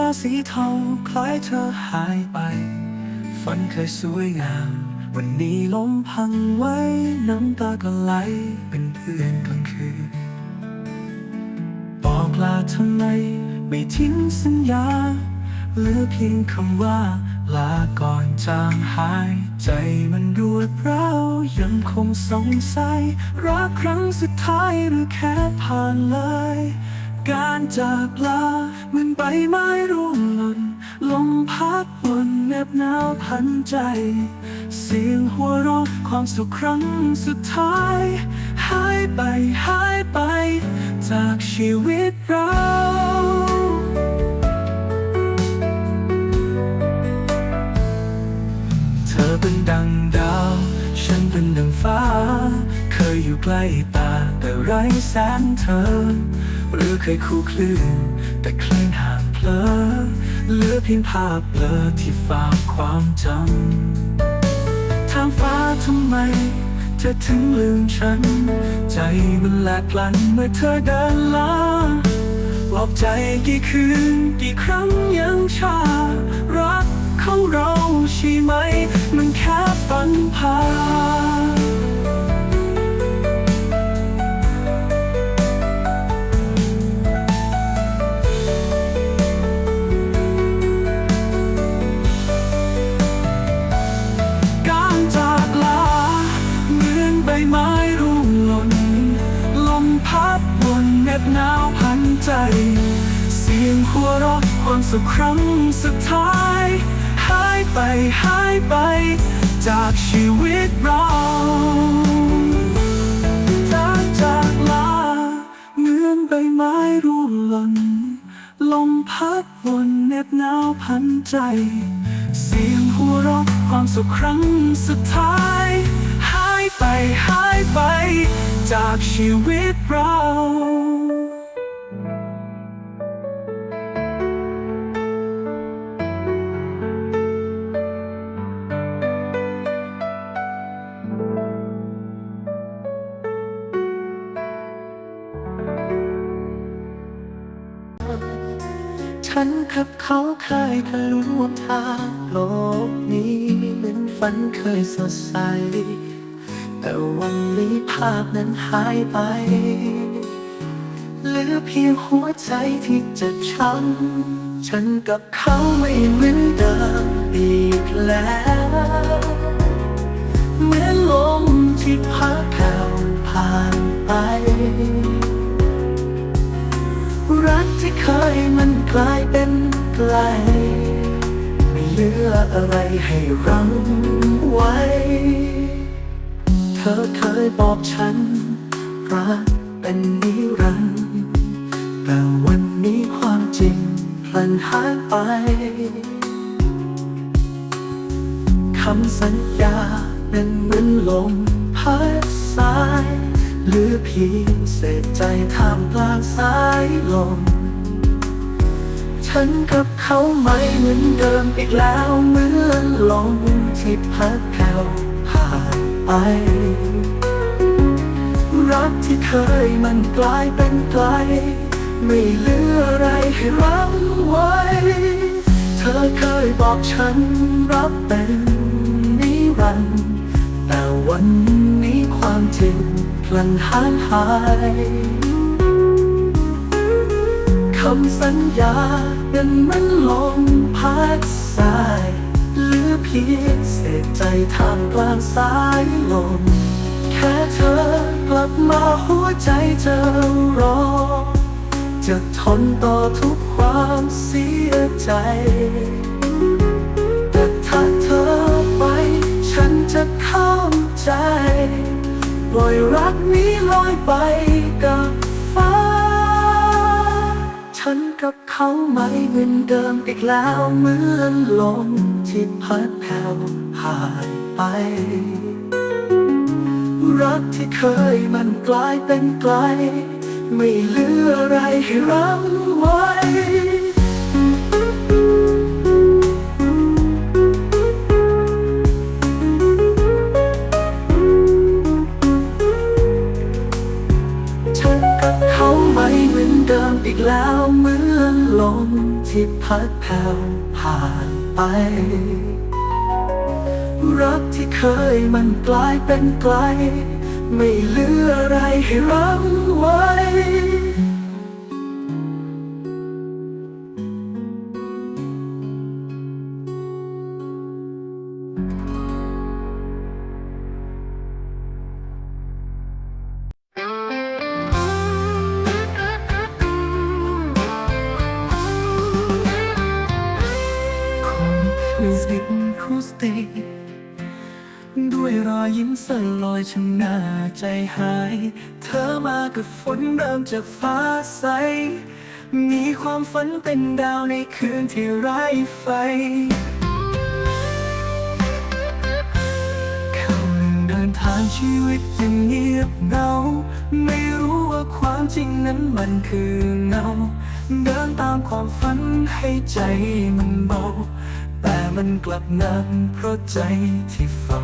ฟ้าสีเทาคล้ายเธอหายไป ฝันเคยสวยงาม วันนี้ล้มพังไว้ น้ำตาก็ไหลเป็นเพื่อนกลางคืน บอกลาทำไม ไม่ทิ้งสัญญาเหลือเพียงคำว่า ลาก่อนจางหาย ใจมันรวดร้าวยังคงสงสัย รักครั้งสุดท้ายหรือแค่ผ่านเลย การจากลาเหมือนใบไม้ร่วงหล่นลมพัดวนแนบหนาวพันใจ เสียงหัวเราะความสุขครั้งสุดท้ายหายไปหายไป จากชีวิตเราเธอเป็นดังดาว ฉันเป็นดังฟ้า เคยอยู่ใกล้ตาแต่ไร้แสงเธอ หรือเคยคู่คลื่น แต่คลื่นห่างเพลอเหลือเพียงภาพเบลอที่ฝากความจำทางฟ้าทำไม เธอถึงลืมฉัน ใจมันแหลกลันเมื่อเธอเดินลาปลอบใจกี่คืนกี่ครั้งยังชา รักของเราใช่ไหม มันแค่ฝันพา เสียงหัวเราะความสุขครั้งสุดท้าย หายไปหายไป จากชีวิตเราจากจากลาเหมือนใบไม้ร่วงหล่นลมพัดวนเน็บหนาวพันใจ เสียงหัวเราะความสุขครั้งสุดท้าย หายไปหายไป จากชีวิตเรา ฉันกับเขาเคยทะลุร่วมทางโลกนี้เหมือนฝันเคยสดใส แต่วันนี้ภาพนั้นหายไป เหลือเพียงหัวใจที่จ็บช้ำฉันกับเขาไม่เหมือนเดิมอีกแล้วเหมือนลมที่พัดแผ่วผ่านไป รักที่เคยมันกลายเป็นไกลไม่เหลืออะไรให้รังไว้ เธอเคยบอกฉัน รักเป็นนิรันดร์แต่วันนี้ความจริงพลันหายไปคำสัญญานั้นเหมือนลมพัดสาย หลือเพียงเศษใจท่ามกลางสายลม ฉันกับเขาไม่เหมือนเดิมอีกแล้วเหมือนลมที่พัดแผ่วผ่านไป รักที่เคยมันกลายเป็นไกล ไม่เหลืออะไรให้รังไว้ เธอเคยบอกฉันรับเป็นนิรันดร์แต่วันนี้ความจริง ลันหายหายคำสัญญานั้นมันลมพัดสายเหลือเพียงเศษใจทามกลางสายลม แค่เธอกลับมาหัวใจเธอรอ จะทนต่อทุกความเสียใจแต่ถ้าเธอไป ฉันจะเข้าใจ ล่อยรักนี้ลอยไปกับฟ้า ฉันกับเขาไม่เหมือนเดิมอีกแล้วเหมือนลมที่พัดแผ่วผ่านไป รักที่เคยมันกลายเป็นไกล ไม่เหลืออะไรให้รังไว้ ที่พัดแผ่วผ่านไป รักที่เคยมันกลายเป็นไกล ไม่เหลืออะไรให้รังไว้ ยชำนาใจหาย เธอมากับฝนเริ่มจากฟ้าใส มีความฝันเป็นดาวในคืนที่ไร้ไฟเขาหนึ่งเดินทางชีวิตยังเงียบเหงา ไม่รู้ว่าความจริงนั้นมันคือเงา เดินตามความฝันให้ใจมันเบา แต่มันกลับหนักเพราะใจที่เฝ้า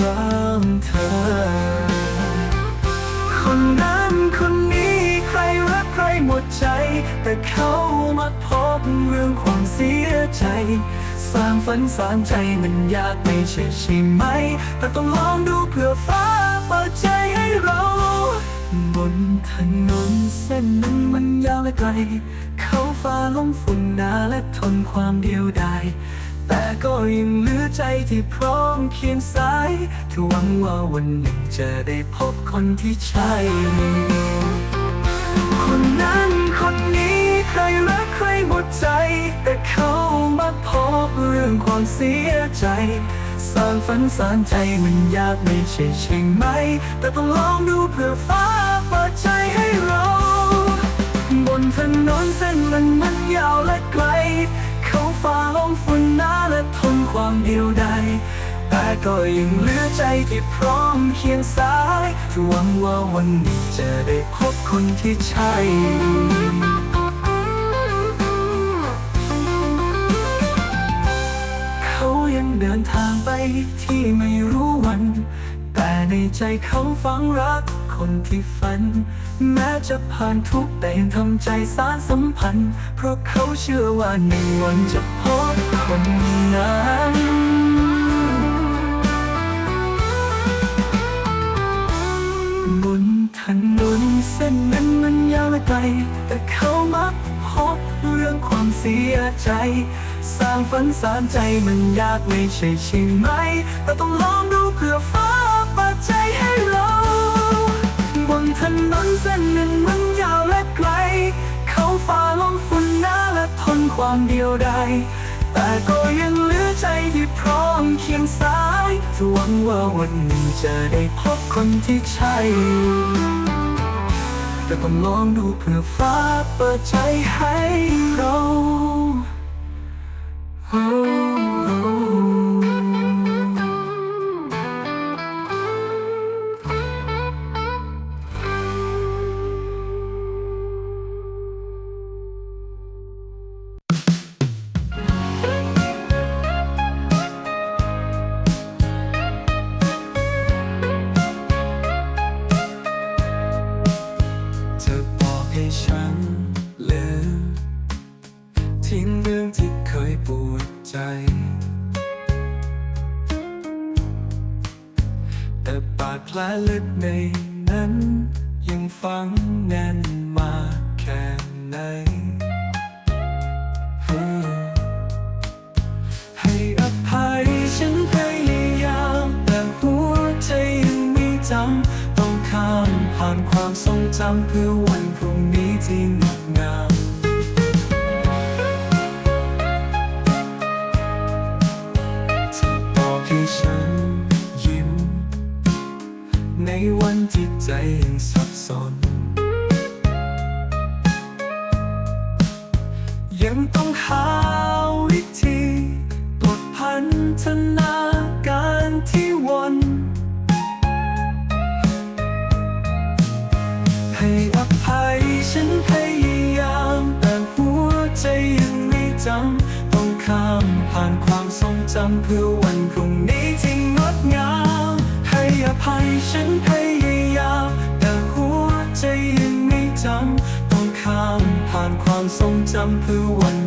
รักเธอ คนนั้นคนนี้ใครรักใครหมดใจ แต่เขามาพบเรื่องความเสียใจ สร้างฝันสร้างใจมันยากไม่ใช่ใช่ไหม แต่ต้องลองดูเพื่อฟ้าเปิดใจให้เราบนถนนเส้นนั้นมันยาวและไกล เขาฟ้าลงฝุ่นหนาและทนความเดียวดาย แต่ก็ยังเหลือใจที่พร้อมเคียงสายที่หวังว่าวันหนึ่งจะได้พบคนที่ใช่คนนั้นคนนี้ใครรักใครหมดใจ แต่เขามาพบเรื่องความเสียใจสร้างฝันสร้างใจมันยากไม่ใช่ใช่ไหม แต่ต้องลองดูเพื่อฟ้าเปิดใจให้เรา บนถนนเส้นมันมันยาวและไกล ฝ่าลมฝุ่นหนาและทนความเดียวดายแต่ก็ยังเหลือใจที่พร้อมเคียงสายที่หวังว่าวันนี้จะได้พบคนที่ใช่เขายังเดินทางไปที่ไม่รู้วัน แต่ในใจเขาฝังรัก คนที่ฝัน แม้จะผ่านทุกแต่ยังทำใจสานสัมพันธ์ เพราะเขาเชื่อว่าหนึ่งวันจะพบคนนั้นบนถนนเส้นนั้นมันยาวไกลแต่เขามักพบเรื่องความเสียใจ สร้างฝันสร้างใจมันยากไม่ใช่ใช่ไหม แต่ต้องลองดูเพื่อฟ้าเปิดใจให้เราบ ถนนเส้นหนั้นมันยาวและไกล เขาฝ่าลมฝุ่นหนาและทนความเดียวดายแต่ก็ยังเหลือใจที่พร้อมเคียงสายจะหวังว่าวันหนึ่งจะได้พบคนที่ใช่แต่ต้องลองดูเพื่อฟ้าเปิดใจให้เราโยังฝังแน่นมาแค่ไหนให้อภัยฉันพยายามแต่หัวใจยังไม่จำต้องข้ามผ่านความทรงจำเพื่อวันพรุ่งนี้ที่งดงามที่บอกให้ฉันยิ้ม ในวันที่ใจยัง ต้องหาวิธีปลดพันธนาการที่วน ให้อภัยฉันพยายาม แต่หัวใจยังไม่จำ ต้องข้ามผ่านความทรงจำเพื่อวันพรุ่งนี้ที่งดงาม ให้อภัยฉันพย ความทรงจำเพื่อวัน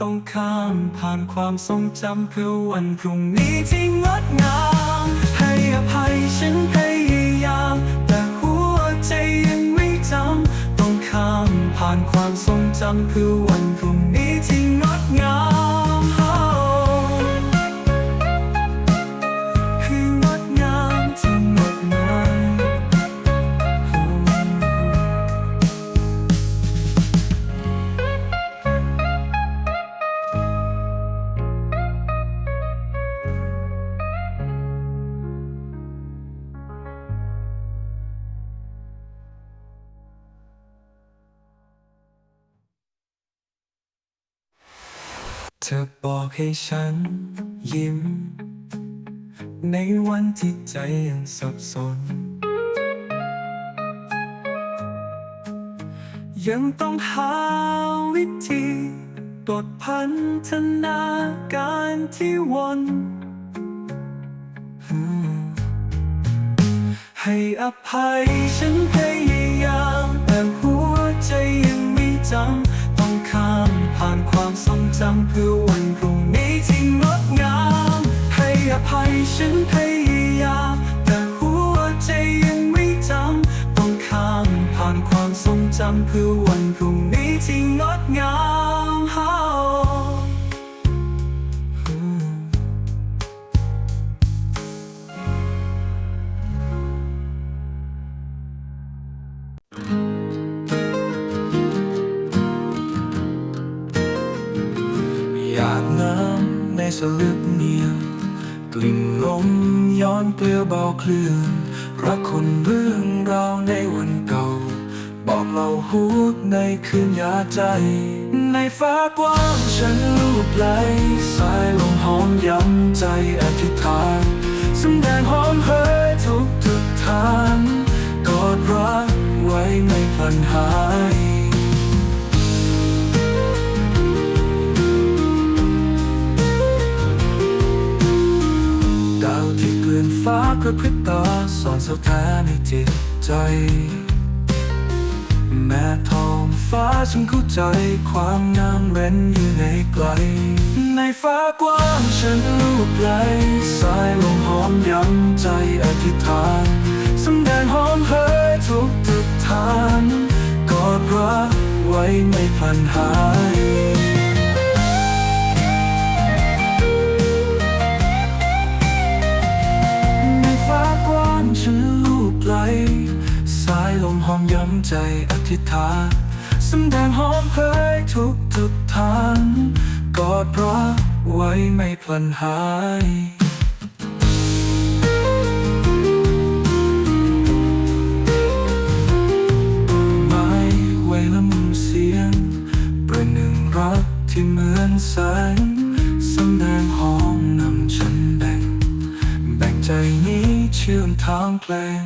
ต้องข้ามผ่านความทรงจำเพื่อวันพรุ่งนี้ที่งดงาม ให้อภัยฉันพยายาม แต่หัวใจยังไม่จำ ต้องข้ามผ่านความทรงจำเพื่อวันพรุ่งนี้ที่งดงาม เธอบอกให้ฉันยิ้ม ในวันที่ใจยังสับสน ยังต้องหาวิธีตดพันธนาการที่วนให้อภัยฉันพยาย อยากน้ำในสลึกเนียวกลิ่นลมย้อนเกลียวเบาคลื่นรักคนเรื่องราวในวันเก่า บอกเราฮูกในคืนยาใจ ในฟ้ากว้างฉันลูบไหลสายลมหอมย้ำใจอธิษฐานสำแดงหอมเฮยทุกทุกทางกอดรักไว้ไม่พลันหา ดาวที่เกลื่อนฟ้ากระพริบตาสอนเสาแท้ในจิตใจ แม้ท้องฟ้าฉันเข้าใจความงามเร้นอยู่ในไกล ในฟ้ากว้างฉันลูบไหลสายลมหอมย้ำใจอธิษฐานสำแดงหอมเฮยทุกทุกทางกอดรักไว้ไม่พลันหาย ฉันลูบไหลสายลมหอมย้ำใจอธิษฐานสำแดงหอมเผยทุกทุกทางกอดรักไว้ไม่พลันหายไม้ไว้ละมุมเสียงประหนึ่งรักที่เหมือนแสงสำแดงหอมนำฉันแบ่ง แบ่งใจนี้ ชื่อมทางเพลง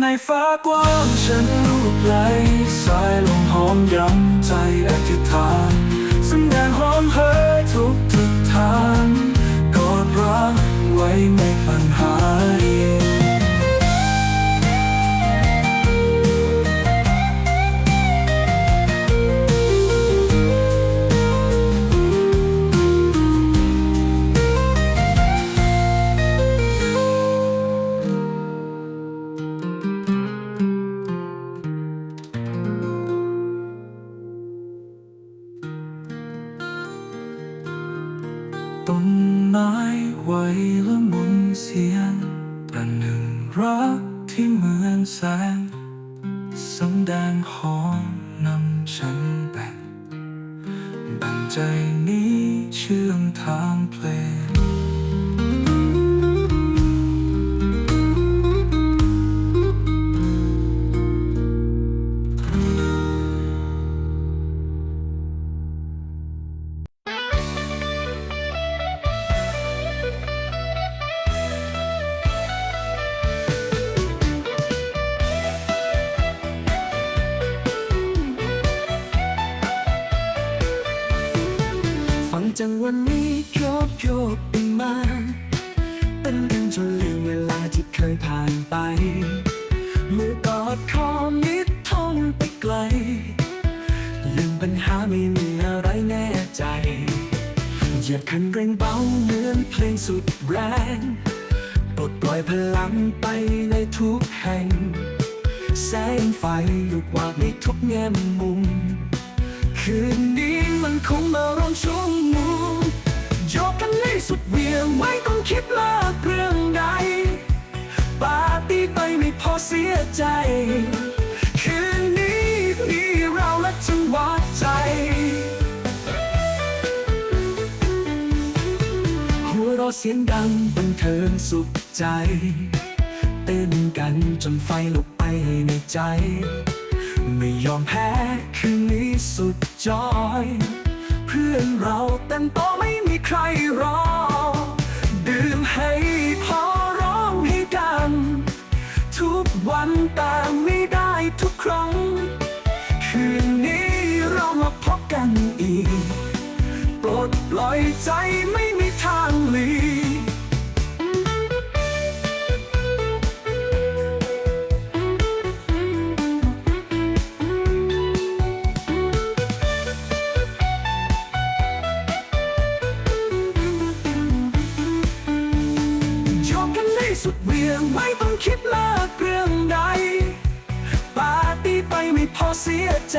ในฟ้ากว้างฉันลูปไหลสายลมหอมย้ำใจอธิษฐาน รักที่เหมือนแสงสำแดงหอ จังวันนี้โยกโยกไปมาเต้นกันจนลืมเวลาที่เคยผ่านไป มือกอดคอมิดท่องลลืมปัญหาไม่มีอะไรแน่ใจเหยียบคันเร่งเบาเหมือนเพลงสุดแรงปลดปล่อยพลังไปในทุกแห่ง แสงไฟลุกวาบในทุกแง่มุม คืนนี้มันคงมาร้องชั่ เวียงไม่ต้องคิดเลิกเรื่องใด ปาร์ตี้ไปไม่พอเสียใจ คืนนี้มีเราและจังหวะใจ หัวเราะเสียงดังบันเทิงสุขใจ เต้นกันจนไฟลุกไปในใจ ไม่ยอมแพ้คืนนี้สุดจอย เพื่อนเราเต็มโตไม่มีใครรอ ดื่มให้พอร้องให้ดัง ทุกวันแต่ไม่ได้ทุกครั้ง คืนนี้เรามาพบกันอีก ปลดปล่อยใจไม่ พอเสียใจ